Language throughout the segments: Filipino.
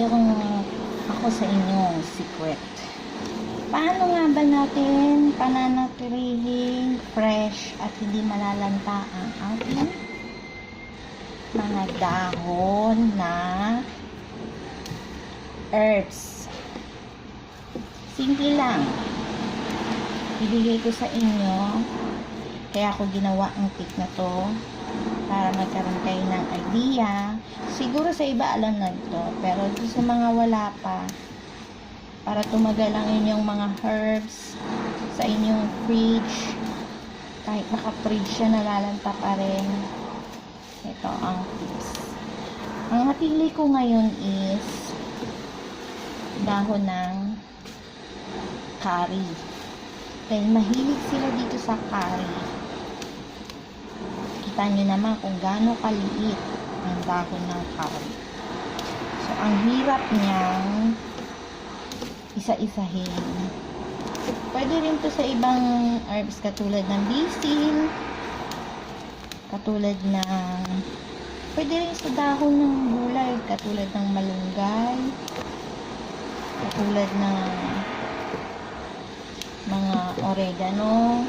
kayong ako sa inyong secret. Paano nga ba natin pananatilihin fresh at hindi malalanta ang ating mga dahon na herbs? Simple lang. Ibigay ko sa inyo. Kaya ako ginawa ang tip na to para magkaroon kayo ng idea. Siguro sa iba alam na ito, pero sa mga wala pa, para tumagal ang inyong mga herbs sa inyong fridge, kahit naka-fridge siya, nalalanta pa rin. Ito ang tips. Ang napili ko ngayon is dahon ng curry. Dahil mahilig sila dito sa curry. Kita nyo naman kung gaano kaliit ang dahon ng curry. So, ang hirap niyang isa-isahin. Pwede rin to sa ibang herbs katulad ng basil, katulad ng pwede rin sa dahon ng gulay katulad ng malunggay, katulad ng mga oregano,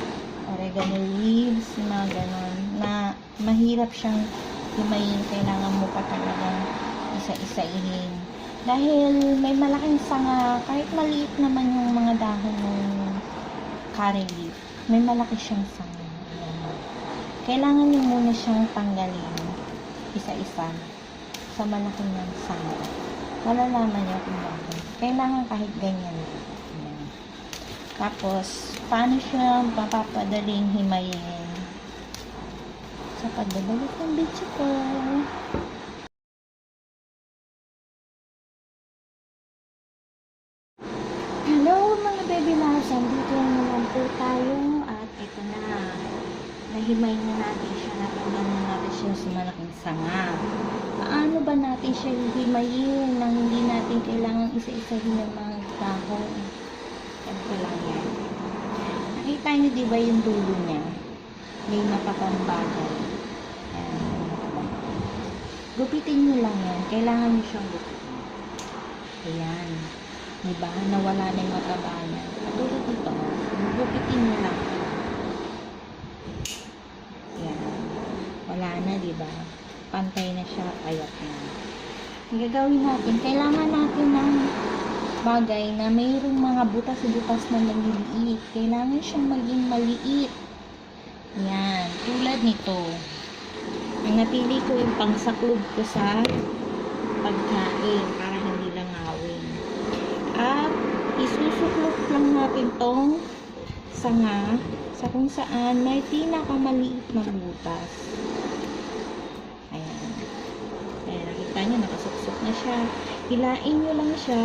oregano leaves, mga ganon, na mahirap siyang himayin, kailangan mo pa talagang isa-isahin. Dahil may malaking sanga, kahit maliit naman yung mga dahon ng curry leaf, may malaki siyang sanga. Kailangan nyo muna siyang tanggalin isa-isa sa malaki ng sanga. Malalaman nyo kung bakit. Kailangan kahit ganyan. Tapos, paano siya mapapadaling himayin? Sa pagbabalik ng bitsi ko. Hello mga baby loves, andito na naman po tayo at ito na. Nahimay na natin siya, natanggal na natin siya sa malaking sanga. Paano ba natin siya himayin nang hindi natin kailangan isa-isahin ng mga dahon? Ganito lang yan. Nakita niyo di ba yung dulo niya? May napapambagay. Gupitin niyo lang yan. Kailangan niyo siyang gupitin. Ayan. Diba? Nawala na yung mataba niya. Katulad nito, gupitin niyo lang. Ayan. Wala na, diba? Pantay na siya, payat na. Ang gagawin natin, kailangan natin ng bagay na mayroong mga butas-butas na naliliit. Kailangan siyang maging maliit. Yan. Tulad nito. Ang napili ko yung pangsaklob ko sa pagkain para hindi langawin. At isusuklok lang natin tong sanga sa kung saan may pinakamaliit na butas. Ayan. Ayan, nakita nyo, nakasuksok na siya. Hilain nyo lang siya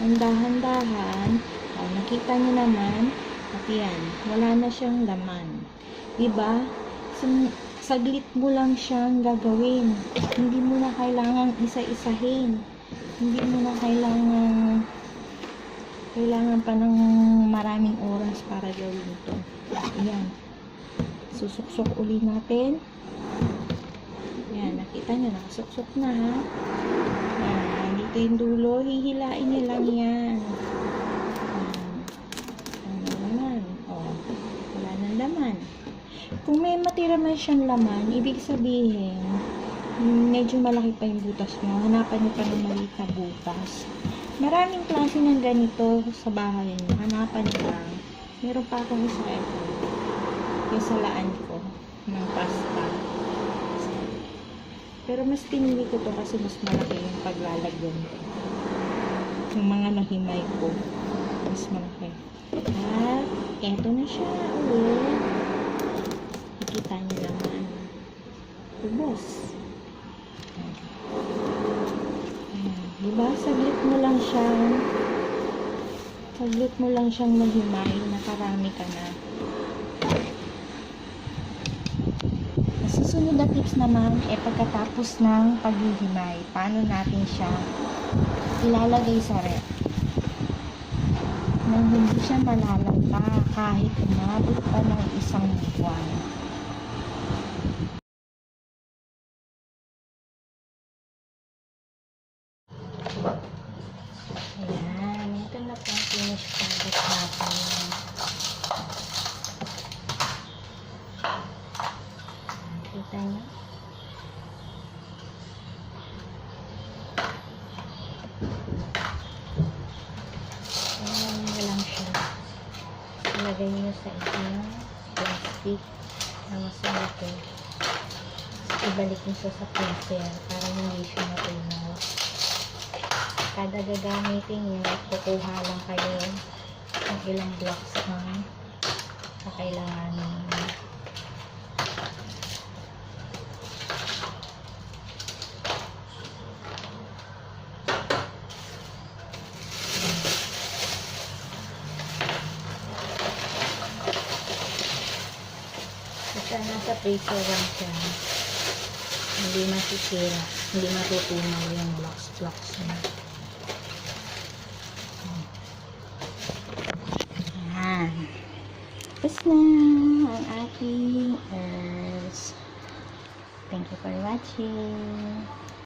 ng dahan-dahan. O, nakita nyo naman, at yan, wala na siyang laman. Diba? Sa- saglit mo lang siyang gagawin. Hindi mo na kailangang isa-isahin. Hindi mo na kailangan kailangan pa ng maraming oras para gawin ito. Ayan. Susuksok uli natin. Ayan, nakita nyo, nakasuksok na ha. Ayan, dito yung dulo, hihilain nyo lang yan. Ayan. Ano naman? O, wala nang laman. Kung may matira man siyang laman, ibig sabihin, medyo malaki pa yung butas mo. Hanapan nyo pa ng maliit na butas. Maraming klase ng ganito sa bahay nyo. Hanapan lang. Meron pa akong isa ito. Yung salaan ko ng pasta. Pero mas pinili ko to kasi mas malaki yung paglalagyan ko. Yung mga nahimay ko. Mas malaki. At, eto na siya ulit. Nakita niyo naman. Ubos. Ayan. Diba? Saglit mo lang siyang saglit mo lang siyang mahimay. Nakarami ka na. Susunod na tips naman eh pagkatapos ng paghihimay, paano natin siya ilalagay sa rep nang hindi siya malalanta kahit umabot pa ng isang buwan dapat yung finish product natin. Kita nyo? Ayan nyo lang siya. Ilagay nyo sa isang plastic na mas malaki. Eh. Ibalik nyo siya sa freezer para hindi siya matunaw. Kada gagamitin nyo, kukuha lang kayo ng ilang blocks ng kakailanganin nyo. Basta nasa freezer lang siya. Hindi masisira. Hindi matutunaw yung blocks blocks niya. Ayan. Tapos na ang aking herbs. Thank you for watching.